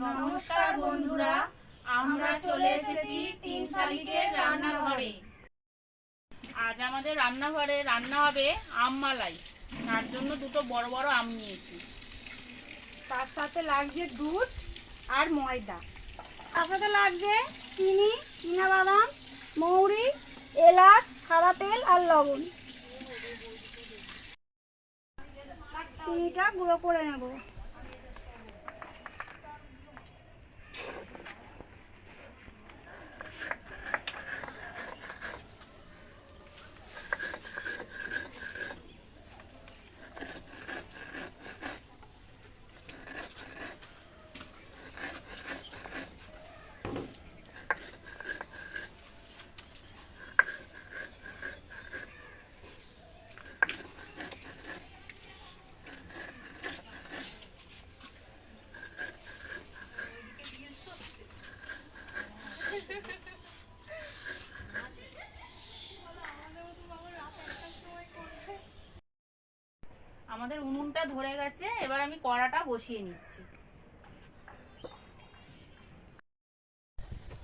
নমস্কার বন্ধুরা, আমরা চলে এসেছি তিন শালিকের রান্নাঘরে। আজ আমাদের রান্নাঘরে রান্না হবে আম মালাই। তার জন্য দুটো বড় বড় আম নিয়েছি। তার সাথে লাগছে দুধ আর ময়দা। তার সাথে লাগছে চিনি বাদাম, মৌরি, এলাচ, সাদা তেল আর লবণ। চিনিটা গুঁড়ো করে নেব। আমাদের উনুনটা ধরে গেছে, এবার আমি কড়াটা বসিয়ে নিচ্ছি।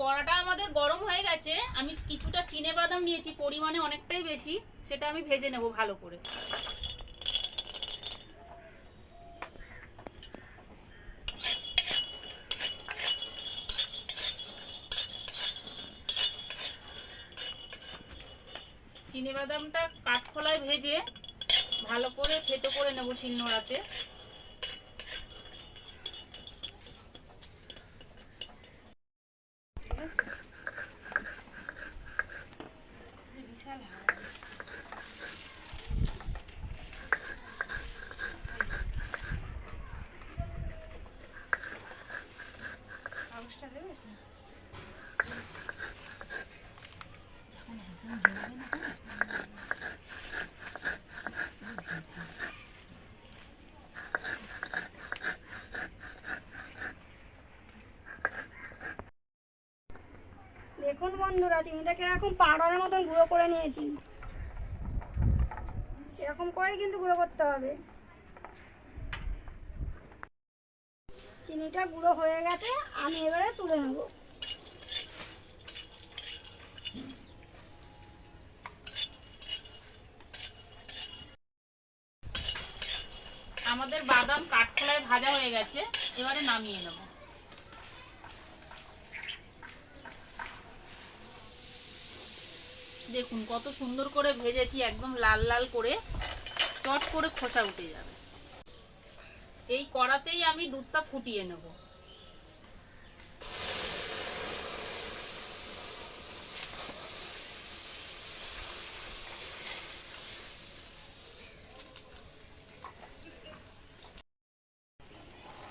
কড়াটা আমাদের গরম হয়ে গেছে, আমি কিছুটা চিনে বাদাম নিয়েছি, পরিমাণে অনেকটাই বেশি, সেটা আমি ভেজে নেব ভালো করে। চিনে বাদামটা কাঠখোলায় ভেজে ভালো করে থেতো করে নেব শিলনোড়াতে দেখুন বন্ধুরা চিনিটাকে এরকম পাউডারের মতন গুঁড়ো করে নিয়েছি। এরকম করেই কিন্তু গুঁড়ো করতে হবে। চিনিটা গুঁড়ো হয়ে গেছে, আমি এবারে তুলে নেব। আমাদের বাদাম কাঠখোলায় ভাজা হয়ে গেছে, এবারে নামিয়ে নেব। দেখুন, কত সুন্দর করে ভেজেছি, একদম লাল লাল করে। চট করে খোসা উঠে যাবে। এই কড়াতেই আমি দুধটা ফুটিয়ে নেব।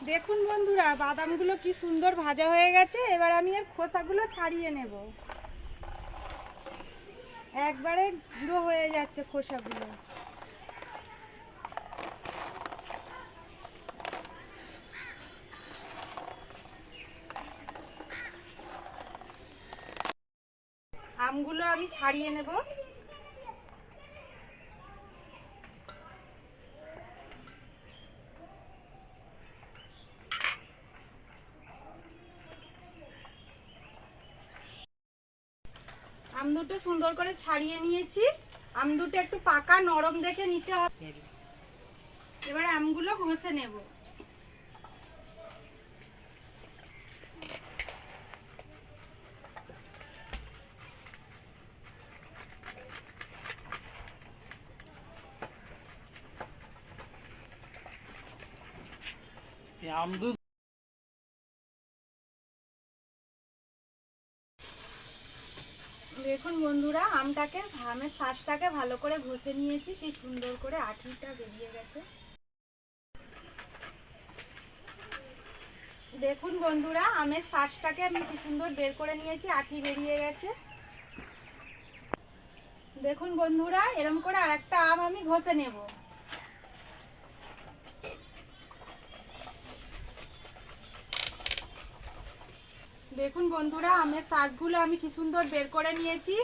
দেখুন বন্ধুরা, বাদামগুলো কি সুন্দর ভাজা হয়ে গেছে। এবার আমি এর খোসাগুলো ছাড়িয়ে নেব। একবারে গুঁড়ো হয়ে যাচ্ছে খোসাগুলো। আমগুলো আমি ছাড়িয়ে নেব। আম দুটো সুন্দর করে ছাড়িয়ে নিয়েছি। আম দুটো একটু পাকা, নরম দেখে নিতে হবে। এবার আমগুলো ঘষে নেব। আমদুধ দেখুন বন্ধুরা আমের শ্বাসটাকে ভালো করে ঘষে নিয়েছি, কি সুন্দর করে আঠিটা বেরিয়ে গেছে। দেখুন বন্ধুরা, আমের শাঁসটাকে আমি কি সুন্দর বের করে নিয়েছি, আঠি বেরিয়ে গেছে। দেখুন বন্ধুরা, এরম করে আরেকটা আম আমি ঘষে নেব। দেখুন বন্ধুরা, আমের শাঁসগুলো আমি কি সুন্দর বের করে নিয়েছি।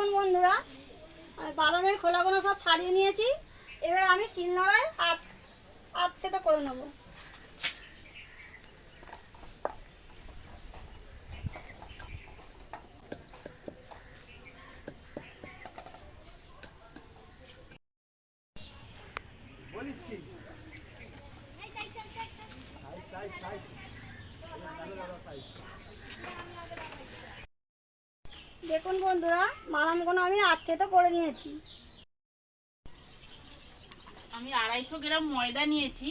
দেখুন বন্ধুরা বাদামের খোলাগুলো সব ছাড়িয়ে নিয়েছি। এবার আমি শিলনোড়ায় হাত হাত সেটা করে নেব দেখুন বাদামগুলো আমি আজকে তো করে নিয়েছি। আমি আড়াইশো গ্রাম ময়দা নিয়েছি।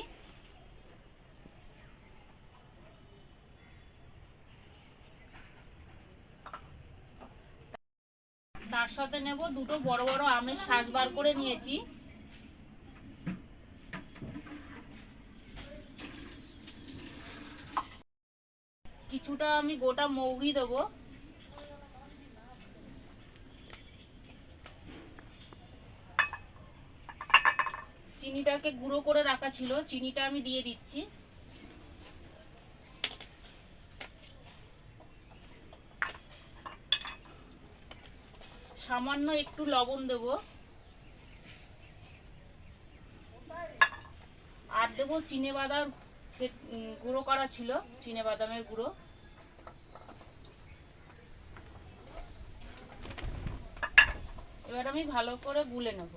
তার সাথে নেব দুটো বড় বড় আমের শ্বাস বার করে নিয়েছি। কিছুটা আমি গোটা মৌরি দেবো। চিনিটাকে গুঁড়ো করে রাখা ছিল, চিনিটা আমি দিয়ে দিচ্ছি। সামান্য একটু লবণ দেব। আর দেবো চিনে বাদাম গুঁড়ো করা ছিল, চিনে বাদামের গুঁড়ো। এবার আমি ভালো করে গুলে নেব।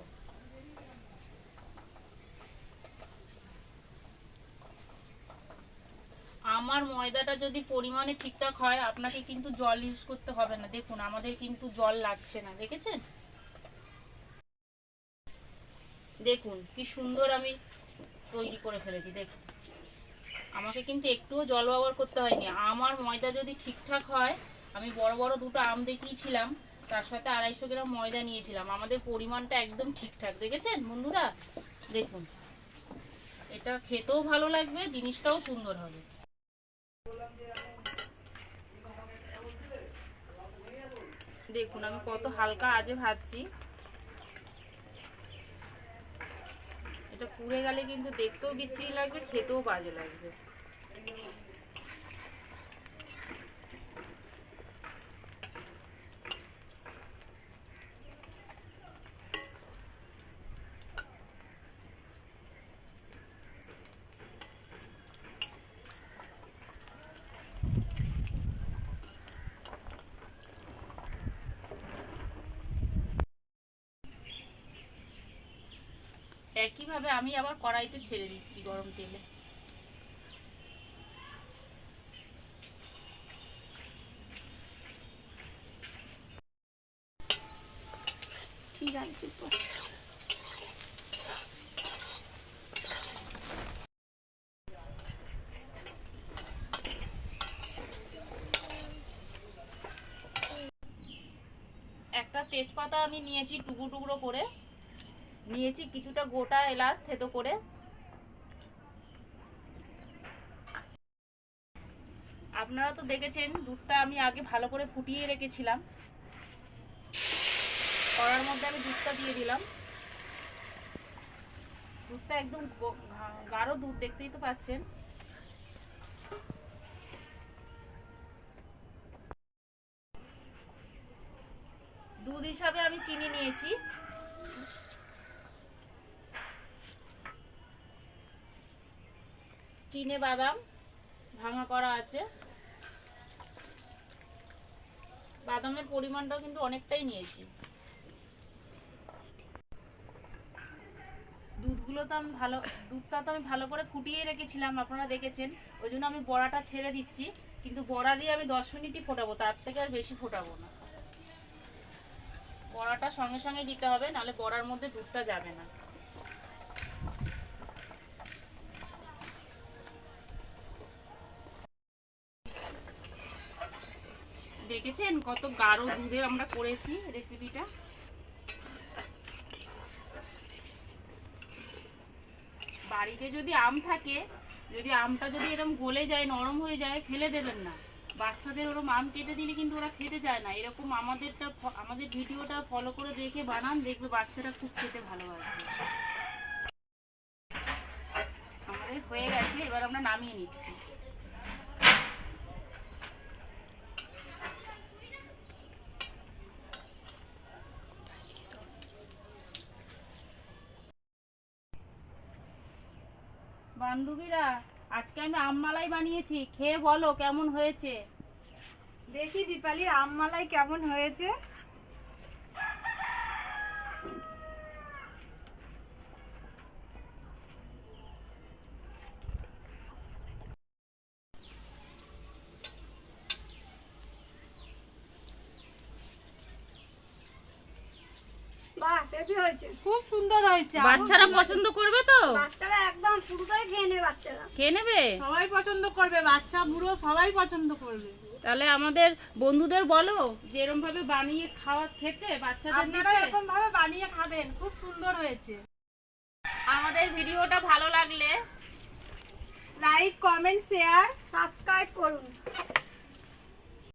আমার ময়দাটা যদি পরিমাণে ঠিকঠাক হয়, আপনাকে কিন্তু জল ইউজ করতে হবে না। দেখুন, আমাদের কিন্তু জল লাগছে না, দেখেছেন? দেখুন, কি সুন্দর আমি তৈরি করে ফেলেছি, দেখুন। আমাকে কিন্তু একটুও জল ব্যবহার করতে হয়নি। আমার ময়দা যদি ঠিকঠাক হয়, আমি বড় বড় দুটো আম দেখিয়েছিলাম, তার সাথে আড়াইশো গ্রাম ময়দা নিয়েছিলাম। আমাদের পরিমাণটা একদম ঠিকঠাক, দেখেছেন বন্ধুরা? দেখুন, এটা খেতেও ভালো লাগবে, জিনিসটাও সুন্দর হবে। দেখুন, আমি কত হালকা আজে ভাজছি। এটা পুড়ে গেলে কিন্তু দেখতেও বিচ্ছিরি লাগবে, খেতেও বাজে লাগবে। একইভাবে আমি আবার কড়াইতে ছেড়ে দিচ্ছি গরম তেলে। ঠিক আছে চুপ একটা তেজপাতা আমি নিয়েছি টুকরো টুকরো করে। নিয়েছি কিছুটা গোটা এলাচ থেতো করে। আপনারা তো দেখেছেন, দুধটা আমি আগে ভালো করে ফুটিয়ে রেখেছিলাম। কড়ার মধ্যে আমি দুধটা দিয়ে দিলাম। দুধটা একদম গাঢ় দুধ, দেখতেই তো পাচ্ছেন। দুধ হিসাবে আমি চিনি নিয়েছি। চিনে বাদাম ভাঙা করা আছে। বাদামের পরিমাণটাও কিন্তু অনেকটাই নিয়েছি। দুধগুলো তো আমি ভালো, দুধটা তো আমি ভালো করে ফুটিয়ে রেখেছিলাম, আপনারা দেখেছেন। ওই জন্য আমি বড়াটা ছেড়ে দিচ্ছি, কিন্তু বড়া দিয়ে আমি দশ মিনিটই ফোটাবো, তার থেকে আর বেশি ফোটাবো না। বড়াটা সঙ্গে সঙ্গে দিতে হবে, নাহলে বড়ার মধ্যে দুধটা যাবে না। দেখেছেন কত গাঢ় দুধে আমরা করেছি রেসিপিটা বাড়িতে যদি আম থাকে, যদি আমটা যদি এরকম গলে যায়, নরম হয়ে যায়, ফেলে দেবেন না। বাচ্চাদের ওরকম আম কেটে দিলে কিন্তু ওরা খেতে চায় না। এরকম আমাদেরটা আমাদের ভিডিওটা ফলো করে দেখে বানান, দেখবে বাচ্চারা খুব খেতে ভালোবাসবে আমাদের হয়ে গেছে, এবার আমরা নামিয়ে নিচ্ছি। বান্ধবীরা, আজকে আমি আমমালাই বানিয়েছি, খেয়ে বলো কেমন হয়েছে? দেখি দীপালি, আম মালাই কেমন হয়েছে? হেভি হয়েছে। খুব সুন্দর হয়েছে। বাচ্চারা পছন্দ করবে তো? বাচ্চারা একদম পুরোটাই খেয়ে নেবে বাচ্চারা। খেয়ে নেবে? সবাই পছন্দ করবে বাচ্চা বুড়ো সবাই পছন্দ করবে। তাহলে আমাদের বন্ধুদের বলো যে এরকম ভাবে বানিয়ে খাওয়া খেতে বাচ্চাদের আপনারা এরকম ভাবে বানিয়ে খাবেন খুব সুন্দর হয়েছে। আমাদের ভিডিওটা ভালো লাগলে লাইক কমেন্ট শেয়ার সাবস্ক্রাইব করুন।